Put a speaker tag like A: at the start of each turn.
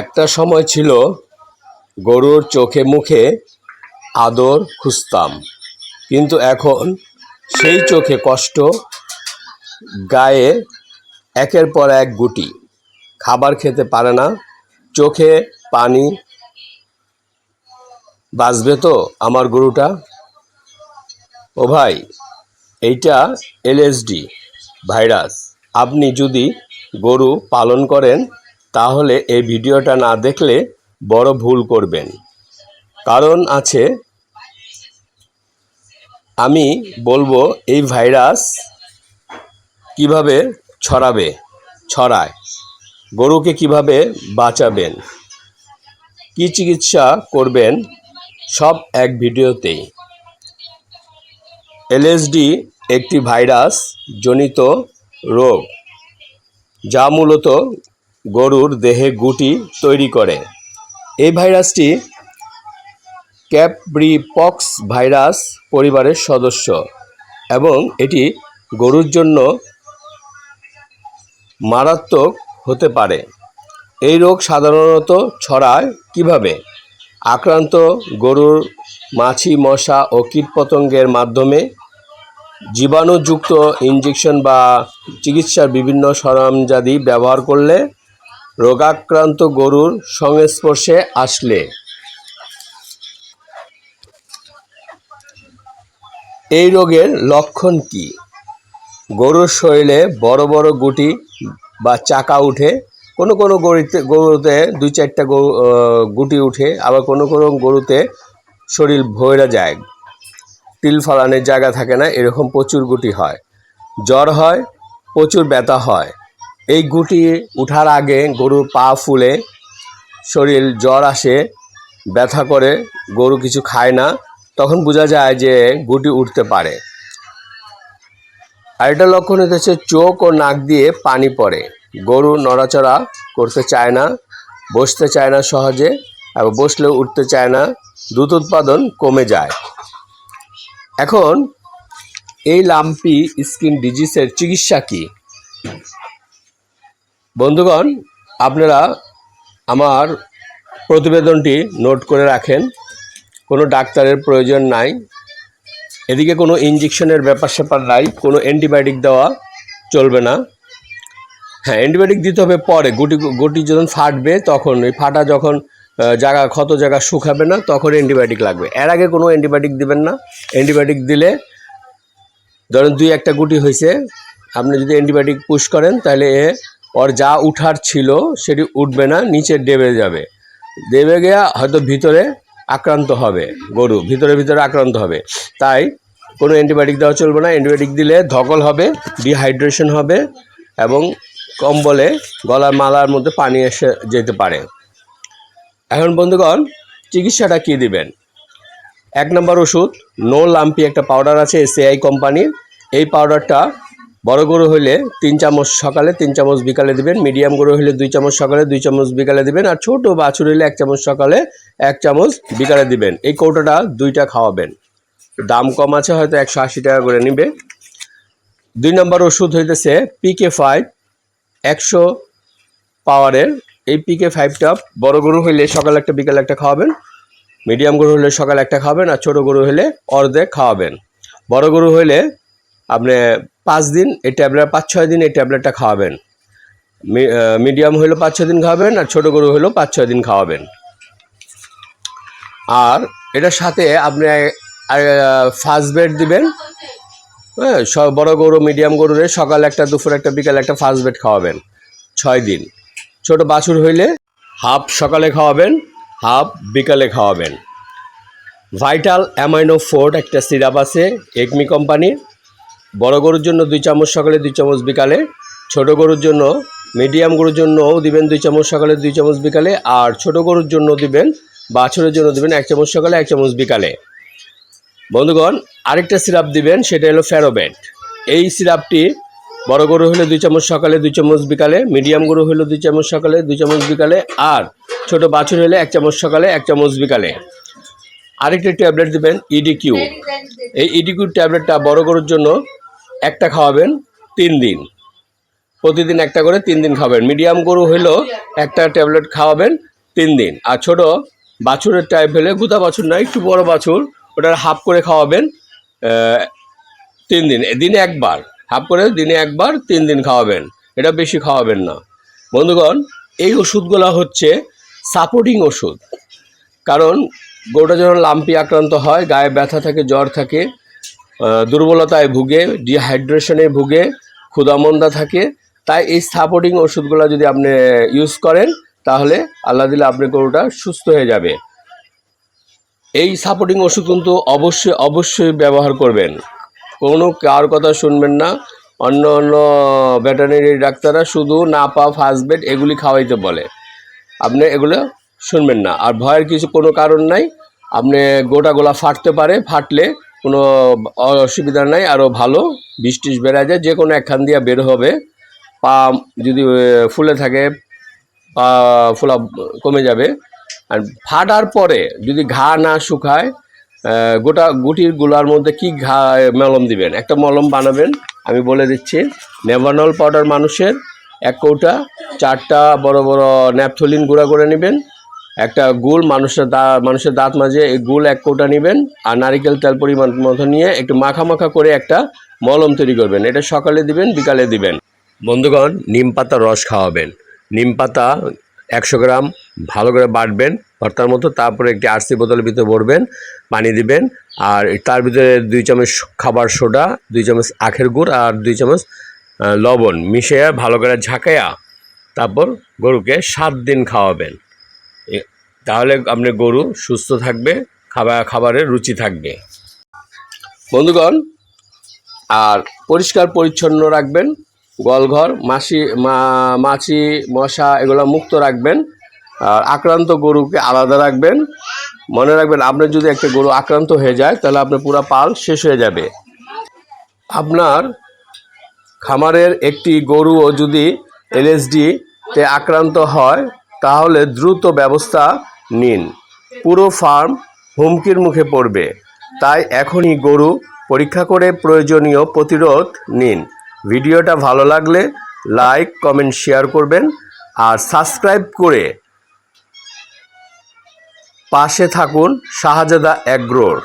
A: একটা সময় ছিল গরুর চোখে মুখে আদর খুঁজতাম, কিন্তু এখন সেই চোখে কষ্ট, গায়ে একের পর এক গুটি, খাবার খেতে পারে না, চোখে পানি। বাঁচবে তো আমার গরুটা? ও ভাই, এইটা এলএসডি ভাইরাস। আপনি যদি গরু পালন করেন তাহলে এই ভিডিওটা না দেখলে বড় ভুল করবেন। কারণ আছে, আমি বলব এই ভাইরাস কীভাবে ছড়াবে, ছড়ায়, গরুকে কীভাবে বাঁচাবেন, কি চিকিৎসা করবেন, সব এক ভিডিওতেই। এলএসডি একটি ভাইরাস জনিত রোগ, যা মূলত গরুর দেহে গুটি তৈরি করে। এই ভাইরাসটি ক্যাপ্রিপক্স ভাইরাস পরিবারের সদস্য এবং এটি গরুর জন্য মারাত্মক হতে পারে। এই রোগ সাধারণত ছড়ায় কীভাবে? আক্রান্ত গরুর মাছি, মশা ও কীটপতঙ্গের মাধ্যমে জীবাণুযুক্ত ইঞ্জেকশন বা চিকিৎসার বিভিন্ন সরঞ্জাদি ব্যবহার করলে রোগাক্রান্ত গরুর সংস্পর্শে আসলে। এই রোগের লক্ষণ কি? গরুর শরীরে বড় বড় গুটি বা চাকা উঠে, কোনো কোনো গরুতে গরুতে দুই চারটা গরু গুটি উঠে, আবার কোনো কোনো গরুতে শরীর ভরে যায়। তিল ফালানের জায়গা থাকে না, এরকম প্রচুর গুটি হয়। জ্বর হয়, প্রচুর ব্যথা হয়। এই গুটি উঠার আগে গরুর পা ফুলে, শরীর জ্বর আসে, ব্যথা করে, গরু কিছু খায় না, তখন বোঝা যায় যে গুটি উঠতে পারে। আরেকটা লক্ষণ হতেছে চোখ ও নাক দিয়ে পানি পড়ে। গরু নড়াচড়া করতে চায় না, বসতে চায় না সহজে আর বসলেও উঠতে চায় না, দুধ উৎপাদন কমে যায়। এখন এই লাম্পি স্কিন ডিজিজের চিকিৎসা কি? বন্ধুগণ, আপনারা আমার প্রতিবেদনটি নোট করে রাখেন। কোনো ডাক্তারের প্রয়োজন নাই। এদিকে কোনো ইঞ্জেকশনের ব্যাপার স্যাপার নাই, কোনো অ্যান্টিবায়োটিক দেওয়া চলবে না। হ্যাঁ অ্যান্টিবায়োটিক দিতে হবে পরে। গুটি গুটি যখন ফাটবে তখন ওই ফাটা যখন জায়গা, ক্ষত জায়গা শুকাবে না, তখন অ্যান্টিবায়োটিক লাগবে। এর আগে কোনো অ্যান্টিবায়োটিক দিবেন না। অ্যান্টিবায়োটিক দিলে ধরেন দুই একটা গুটি হয়েছে আপনি যদি অ্যান্টিবায়োটিক পুশ করেন তাহলে এ ওর যা উঠার ছিল সেটি উঠবে না, নিচে ডেবে যাবে। দেবে গিয়া হয়তো ভিতরে আক্রান্ত হবে গরু, ভিতরে ভিতরে আক্রান্ত হবে। তাই কোনো অ্যান্টিবায়োটিক দেওয়া চলবে না, অ্যান্টিবায়োটিক দিলে ধকল হবে, ডিহাইড্রেশন হবে এবং কম্বলে গলার মালার মধ্যে পানি এসে যেতে পারে। এখন বন্ধুগণ, চিকিৎসাটা কি দিবেন? এক নম্বর ওষুধ, নো লাম্পি একটা পাউডার আছে এসিআই কোম্পানির। এই পাউডারটা বড় গরু হলে তিন চামচ সকালে তিন চামচ বিকালে দিবেন, মিডিয়াম গরু হলে দুই চামচ সকালে দুই চামচ বিকালে দিবেন, আর ছোট বাছুর হলে এক চামচ সকালে এক চামচ বিকালে দিবেন। এই কৌটোটা দুইটা খাওয়াবেন। দাম কম আছে, হয়তো একশো আশি টাকা করে নিবে। দুই নম্বর ওষুধ হইতেছে পিকে ফাইভ একশো পাওয়ারের। এই পিকে ফাইভটা বড় গরু হইলে সকালে একটা, বিকালে একটা খাওয়াবেন, মিডিয়াম গরু হলে সকালে একটা খাওয়াবেন, আর ছোট গরু হলে অর্ধেক খাওয়াবেন। বড় গরু হইলে আপনি পাঁচ দিন এই ট্যাবলেট, পাঁচ ছয় দিন এই ট্যাবলেটটা খাওয়াবেন। মিডিয়াম হইল পাঁচ ছয় দিন খাওয়াবেন আর ছোটো গরু হইল পাঁচ ছয় দিন খাওয়াবেন। আর এটার সাথে আপনি ফার্স্ট বেড দিবেন। হ্যাঁ বড় গরু মিডিয়াম গরুরে সকাল একটা, দুপুর একটা, বিকাল একটা ফার্স্ট বেড খাওয়াবেন ছয় দিন। ছোট বাছুর হইলে হাফ সকালে খাওয়াবেন হাফ বিকালে খাওয়াবেন। ভাইটাল অ্যামাইনো ফোর্ট একটা সিরাপ আছে একমি কোম্পানির বড় গরুর জন্য দুই চামচ, সকালে দুই চামচ বিকালে। ছোট গরুর জন্য মিডিয়াম গরুর জন্যও দিবেন দুই চামচ, সকালে দুই চামচ বিকালে। আর ছোট গরুর জন্য দিবেন, বাছুরের জন্য দিবেন এক চামচ, সকালে এক চামচ বিকালে। বন্ধুগণ, আরেকটা সিরাপ দিবেন, সেটা হলো ফ্যারোবেট এই সিরাপটি বড় গরু হলে দুই চামচ, সকালে দুই চামচ বিকালে মিডিয়াম গরু হলে দুই চামচ, সকালে দুই চামচ বিকালে, আর ছোট বাছুর হলে এক চামচ, সকালে এক চামচ বিকালে। আরেকটি ট্যাবলেট দিবেন ইডিকিউ এই ইডিকিউ ট্যাবলেটটা বড় গরুর জন্য একটা খাওয়াবেন তিন দিন। প্রতিদিন একটা করে তিন দিন খাবেন মিডিয়াম গরু হইলেও একটা ট্যাবলেট খাওয়াবেন তিন দিন। আর ছোট বাছুরের টাইপ হলে গুদা বাছুর না, একটু বড় বাছুর, ওটার হাফ করে খাওয়াবেন তিন দিন। দিনে একবার হাফ করে দিনে একবার তিন দিন খাওয়াবেন। এটা বেশি খাওয়াবেন না। বন্ধুগণ, এই ওষুধগুলো হচ্ছে সাপোর্টিং ওষুধ। কারণ গরুটা যখন লাম্পি আক্রান্ত হয়, গায়ে ব্যথা থাকে, জ্বর থাকে দুর্বলতায় ভুগে ডিহাইড্রেশনে ভুগে ক্ষুদামন্দা থাকে। তাই এই সাপোর্টিং ওষুধগুলো যদি আপনি ইউজ করেন, তাহলে আল্লাহ দিলে আপনি গরুটা সুস্থ হয়ে যাবে। এই সাপোর্টিং ওষুধ কিন্তু অবশ্যই অবশ্যই ব্যবহার করবেন। কোনো কার কথা শুনবেন না। অন্য অন্য ভেটেরিনারি ডাক্তাররা শুধু নাপা ফার্স্ট বেড এগুলি খাওয়াইতে বলে। আপনি এগুলো শুনবেন না। আর ভয়ের কিছু কোনো কারণ নাই। আপনি গোটা গোলা ফাটতে পারে, ফাটলে কোনো অসুবিধা নাই আরও ভালো। বিষ টিস বেড়া যায় যে কোনো একখান দিয়ে বের হবে। পা যদি ফুলে থাকে, পা, ফোলা কমে যাবে। আর ফাটার পরে যদি ঘা না শুকায় গোটা গুটিরগুলার মধ্যে কি ঘা মলম দিবেন? একটা মলম বানাবেন, আমি বলে দিচ্ছি। নেভানল পাউডার মানুষের, এক কৌটা, চারটা বড় বড় ন্যাপথলিন গুঁড়া করে নেবেন। একটা গুড় মানুষের দা, মানুষের দাঁত মাঝে এই গুড় এক কৌটা নেবেন আর নারিকেল তেল পরিমাণ মতো নিয়ে একটু মাখা মাখা করে একটা মলম তৈরি করবেন। এটা সকালে দিবেন, বিকালে দিবেন। বন্ধুগণ, নিম পাতার রস খাওয়াবেন। নিম পাতা একশো গ্রাম, ভালো করে বাটবেন, ভর্তার মতো, তারপরে একটি আরসি বোতলের ভিতরে ভরবেন, পানি দিবেন, আর তার ভিতরে দুই চামচ খাবার সোডা, দুই চামচ আখের গুড়, আর দুই চামচ লবণ মিশিয়ে ভালো করে ঝাঁকাইয়া তারপর গরুকে সাত দিন খাওয়াবেন। তাহলে আপনার গরু সুস্থ থাকবে, খাবার, খাবারের রুচি থাকবে। বন্ধুগণ, আর পরিষ্কার পরিচ্ছন্ন রাখবেন গোয়ালঘর মাছি মা- মাছি, মশা এগুলো মুক্ত রাখবেন, আর আক্রান্ত গরুকে আলাদা রাখবেন। মনে রাখবেন আপনার যদি একটা গরু আক্রান্ত হয়ে যায়, তাহলে আপনার পুরো পাল শেষ হয়ে যাবে। আপনার খামারের একটি গরুও যদি এলএসডি তে আক্রান্ত হয় তাহলে দ্রুত ব্যবস্থা নিন। পুরো ফার্ম হুমকির মুখে পড়বে। তাই এখনই গরু পরীক্ষা করে প্রয়োজনীয় প্রতিরোধ নিন। ভিডিওটা ভালো লাগলে লাইক, কমেন্ট, শেয়ার করবেন আর সাবস্ক্রাইব করে পাশে থাকুন শাহজাদা অ্যাগ্রোর।